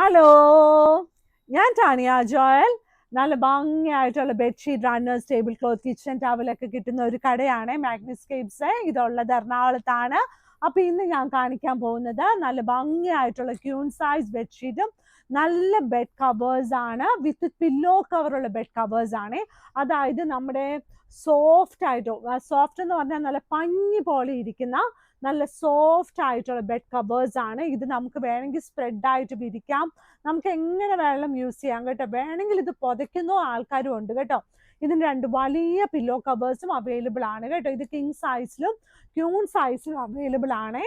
Hello ഞാൻ ടാണിയ ജോയൽ നല്ല ഭംഗിയായിട്ടുള്ള bedsheet runners table cloth kitchen ടവലൊക്കെ കിട്ടുന്ന ഒരു കടയാണ് മാഗ്നിസ്കേപ്സ് ഇതുള്ളത് എറണാകുളത്താണ്. അപ്പൊ ഇന്ന് ഞാൻ കാണിക്കാൻ പോകുന്നത് നല്ല ഭംഗിയായിട്ടുള്ള ക്യൂൺ സൈസ് ബെഡ്ഷീറ്റും നല്ല ബെഡ് കവേഴ്സ് ആണ്. വിത്ത് പില്ലോ കവറുള്ള ബെഡ് കവേഴ്സ് ആണ്. അതായത് നമ്മുടെ സോഫ്റ്റ് ആയിട്ട് സോഫ്റ്റ് എന്ന് പറഞ്ഞാൽ നല്ല പഞ്ഞി പോലെ ഇരിക്കുന്ന നല്ല സോഫ്റ്റ് ആയിട്ടുള്ള ബെഡ് കവേഴ്സ് ആണ്. ഇത് നമുക്ക് വേണമെങ്കിൽ സ്പ്രെഡ് ആയിട്ട് വിരിക്കാം. നമുക്ക് എങ്ങനെ വേണം യൂസ് ചെയ്യാം കേട്ടോ. വേണമെങ്കിൽ ഇത് പുതയ്ക്കുന്ന ആൾക്കാരും ഉണ്ട് കേട്ടോ. ഇതിന് രണ്ട് വലിയ പില്ലോ കവേഴ്സും അവൈലബിൾ ആണ് കേട്ടോ. ഇത് കിങ് സൈസിലും ക്യൂൺ സൈസിലും അവൈലബിൾ ആണ്.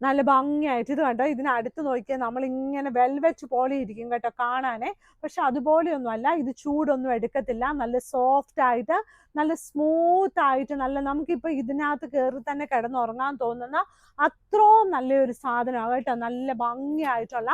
നല്ല ഭംഗിയായിട്ട്. ഇത് കണ്ടോ? ഇതിന് അടുത്ത് നോക്കിയാൽ നമ്മൾ ഇങ്ങനെ വെൽവെറ്റ് പോലെ ഇരിക്കും കേട്ടോ കാണാനേ. പക്ഷെ അതുപോലെയൊന്നും അല്ല ഇത് ചൂടൊന്നും എടുക്കത്തില്ല. നല്ല സോഫ്റ്റ് ആയിട്ട് നല്ല സ്മൂത്ത് ആയിട്ട് നല്ല നമുക്കിപ്പോൾ ഇതിനകത്ത് കയറി തന്നെ കിടന്നുറങ്ങാൻ തോന്നുന്ന അത്രയും നല്ലൊരു സാധനമാണ് കേട്ടോ. നല്ല ഭംഗിയായിട്ടുള്ള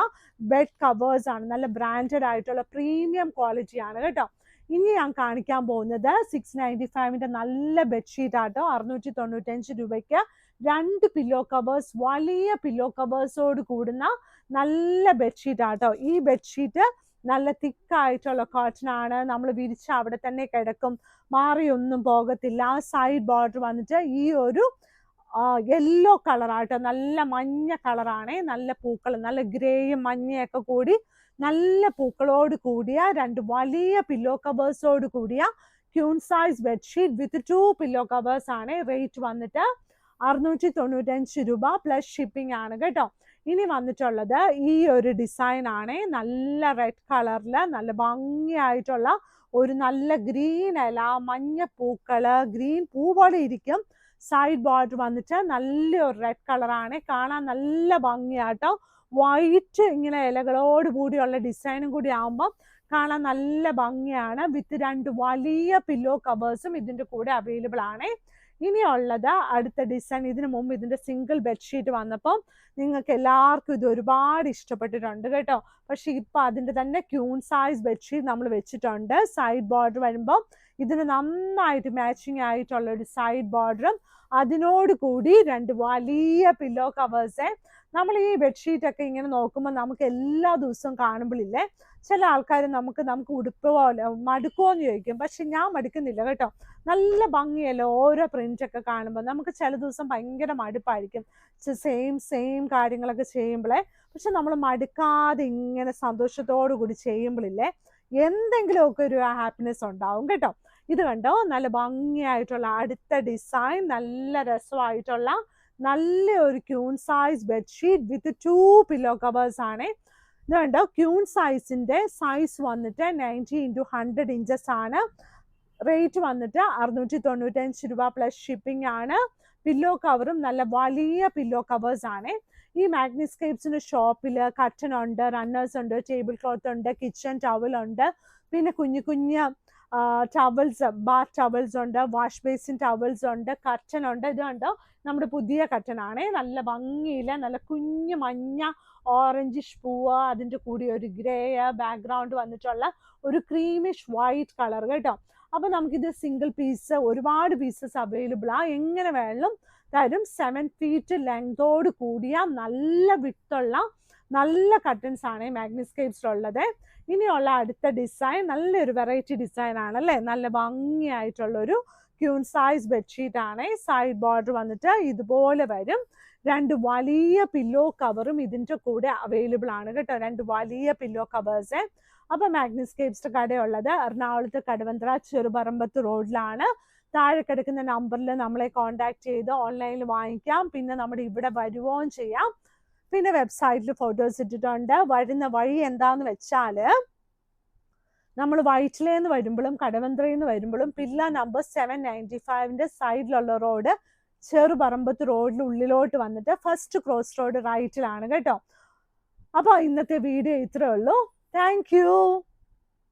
ബെഡ് കവേഴ്സ് ആണ്. നല്ല ബ്രാൻഡഡ് ആയിട്ടുള്ള പ്രീമിയം ക്വാളിറ്റി ആണ് കേട്ടോ. ഇനി ഞാൻ കാണിക്കാൻ പോകുന്നത് സിക്സ് നയന്റി ഫൈവിന്റെ നല്ല ബെഡ്ഷീറ്റ് ആട്ടോ അറുന്നൂറ്റി തൊണ്ണൂറ്റഞ്ച് രൂപയ്ക്ക് രണ്ട് പില്ലോ കവേഴ്സ് വലിയ പില്ലോ കവേഴ്സോട് കൂടുന്ന നല്ല ബെഡ്ഷീറ്റ് ആട്ടോ. ഈ ബെഡ്ഷീറ്റ് നല്ല തിക്കായിട്ടുള്ള കോട്ടൺ ആണ്. നമ്മൾ വിരിച്ച് അവിടെ തന്നെ കിടക്കും. മാറിയൊന്നും പോകത്തില്ല. ആ സൈഡ് ബോർഡർ വന്നിട്ട് ഈ ഒരു യെല്ലോ കളറാട്ടോ നല്ല മഞ്ഞ കളറാണേ നല്ല പൂക്കൾ നല്ല ഗ്രേയും മഞ്ഞയൊക്കെ കൂടി നല്ല പൂക്കളോട് കൂടിയ രണ്ട് വലിയ പില്ലോ കവേഴ്സോട് കൂടിയ queen size bedsheet with two pillow covers ആണ്. റേറ്റ് വന്നിട്ട് അറുന്നൂറ്റി തൊണ്ണൂറ്റഞ്ച് രൂപ പ്ലസ് ഷിപ്പിംഗ് ആണ് കേട്ടോ. ഇനി വന്നിട്ടുള്ളത് ഈ ഒരു ഡിസൈൻ ആണ്. നല്ല റെഡ് കളറിൽ നല്ല ഭംഗിയായിട്ടുള്ള ഒരു നല്ല ഗ്രീൻ ഇല മഞ്ഞ പൂക്കൾ ഗ്രീൻ പൂ പോലെ ഇരിക്കും. സൈഡ് ബോർഡർ വന്നിട്ട് നല്ലൊരു റെഡ് കളറാണ് കാണാൻ നല്ല ഭംഗിയാട്ടോ. വൈറ്റ് ഇങ്ങനെ ഇലകളോട് കൂടിയുള്ള ഡിസൈനും കൂടി ആകുമ്പം കാണാൻ നല്ല ഭംഗിയാണ്. വിത്ത് രണ്ട് വലിയ പില്ലോ കവേഴ്സും ഇതിന്റെ കൂടെ അവൈലബിൾ ആണ്. ഇനിയുള്ളത് അടുത്ത ഡിസൈൻ ഇതിനു മുമ്പ് ഇതിന്റെ സിംഗിൾ ബെഡ്ഷീറ്റ് വന്നപ്പം നിങ്ങൾക്ക് എല്ലാവർക്കും ഇത് ഒരുപാട് ഇഷ്ടപ്പെട്ടിട്ടുണ്ട് കേട്ടോ. പക്ഷെ ഇപ്പം അതിന്റെ തന്നെ ക്യൂൺ സൈസ് ബെഡ്ഷീറ്റ് നമ്മൾ വെച്ചിട്ടുണ്ട്. സൈഡ് ബോർഡർ വരുമ്പം ഇതിന് നന്നായിട്ട് മാച്ചിങ് ആയിട്ടുള്ള ഒരു സൈഡ് ബോർഡറും അതിനോട് കൂടി രണ്ട് വലിയ പില്ലോ കവേഴ്സേ നമ്മൾ ഈ ബെഡ്ഷീറ്റ് ഒക്കെ ഇങ്ങനെ നോക്കുമ്പോൾ നമുക്ക് എല്ലാ ദിവസവും കാണുമ്പോഴില്ലേ ചില ആൾക്കാർ നമുക്ക് നമുക്ക് ഉടുപ്പോ മടുക്കുമോ എന്ന് ചോദിക്കും. പക്ഷെ ഞാൻ മടുക്കുന്നില്ല കേട്ടോ. നല്ല ഭംഗിയല്ലോ ഓരോ പ്രിന്റ് ഒക്കെ കാണുമ്പോൾ നമുക്ക് ചില ദിവസം ഭയങ്കര മടുപ്പായിരിക്കും. സെയിം സെയിം കാര്യങ്ങളൊക്കെ ചെയ്യുമ്പോഴേ പക്ഷെ നമ്മൾ മടുക്കാതെ ഇങ്ങനെ സന്തോഷത്തോടു കൂടി ചെയ്യുമ്പോഴില്ലേ എന്തെങ്കിലുമൊക്കെ ഒരു ഹാപ്പിനെസ് ഉണ്ടാവും കേട്ടോ. ഇത് കണ്ടോ? നല്ല ഭംഗിയായിട്ടുള്ള അടുത്ത ഡിസൈൻ നല്ല രസമായിട്ടുള്ള നല്ല ഒരു queen size bedsheet with two pillow covers ആണ്. ഇത് കണ്ടോ? ക്യൂൺ സൈസിന്റെ സൈസ് വന്നിട്ട് നയന്റി ഇന്റു ഹൺഡ്രഡ് ഇഞ്ചസ് ആണ്. റേറ്റ് വന്നിട്ട് അറുന്നൂറ്റി തൊണ്ണൂറ്റഞ്ച് രൂപ പ്ലസ് ഷിപ്പിംഗ് ആണ്. പില്ലോ കവറും നല്ല വലിയ പില്ലോ കവേഴ്സ് ആണ്. ഈ മാഗ്നിസ്കേപ്സിന്റെ ഷോപ്പിൽ കട്ടൺ ഉണ്ട് റണ്ണേഴ്സ് ഉണ്ട് ടേബിൾ ക്ലോത്ത് ഉണ്ട് കിച്ചൺ ഉണ്ട്. പിന്നെ കുഞ്ഞു കുഞ്ഞ് ടവൽസ് ബാർ ടവൽസ് ഉണ്ട് വാഷ് ബേസിൻ ടവൽസ് ഉണ്ട് കർട്ടൻ ഉണ്ട് ഇത് നമ്മുടെ പുതിയ കർട്ടൻ നല്ല ഭംഗിയില്ല നല്ല കുഞ്ഞു മഞ്ഞ ഓറഞ്ചിഷ് പൂവ് അതിന്റെ കൂടി ഒരു ഗ്രേ ബാക്ക്ഗ്രൗണ്ട് വന്നിട്ടുള്ള ഒരു ക്രീമിഷ് വൈറ്റ് കളർ കേട്ടോ. അപ്പോൾ നമുക്കിത് സിംഗിൾ പീസ് ഒരുപാട് പീസസ് അവൈലബിൾ ആ. എങ്ങനെ വേണമെങ്കിലും തരും. സെവൻ ഫീറ്റ് ലെങ്തോട് കൂടിയ നല്ല വിട്ടുള്ള നല്ല കട്ടൻസ് ആണ് മാഗ്നിസ്കേപ്സിലുള്ളത് ഇനിയുള്ള അടുത്ത ഡിസൈൻ നല്ലൊരു വെറൈറ്റി ഡിസൈൻ ആണ് അല്ലേ? നല്ല ഭംഗിയായിട്ടുള്ളൊരു ക്യൂൺ സൈസ് ബെഡ്ഷീറ്റ് ആണ്. സൈഡ് ബോർഡർ വന്നിട്ട് ഇതുപോലെ വരും. രണ്ട് വലിയ പില്ലോ കവറും ഇതിന്റെ കൂടെ അവൈലബിൾ ആണ് കേട്ടോ. രണ്ട് വലിയ പില്ലോ കവേഴ്സ് അപ്പോൾ മാഗ്നിസ്കേപ്സ് കടയുള്ളത് എറണാകുളത്ത് കടവന്ത്ര ചെറുപറമ്പത്ത് റോഡിലാണ്. താഴെ കിടക്കുന്ന നമ്പറിൽ നമ്മളെ കോൺടാക്ട് ചെയ്ത് ഓൺലൈനിൽ വാങ്ങിക്കാം. പിന്നെ നമ്മുടെ ഇവിടെ വരുവോം ചെയ്യാം. പിന്നെ വെബ്സൈറ്റിൽ ഫോട്ടോസ് ഇട്ടിട്ടുണ്ട്. വരുന്ന വഴി എന്താന്ന് വെച്ചാൽ നമ്മൾ വൈറ്റിലേന്ന് വരുമ്പോഴും കടവന്ത്രയിൽ നിന്ന് വരുമ്പോഴും പില്ല നമ്പർ സെവൻ നയന്റി ഫൈവിന്റെ സൈഡിലുള്ള റോഡ് ചെറുപറമ്പത്ത് റോഡിൽ ഉള്ളിലോട്ട് വന്നിട്ട് ഫസ്റ്റ് ക്രോസ് റോഡ് റൈറ്റിലാണ് കേട്ടോ. അപ്പോൾ ഇന്നത്തെ വീഡിയോ ഇത്രയേ ഉള്ളൂ. താങ്ക്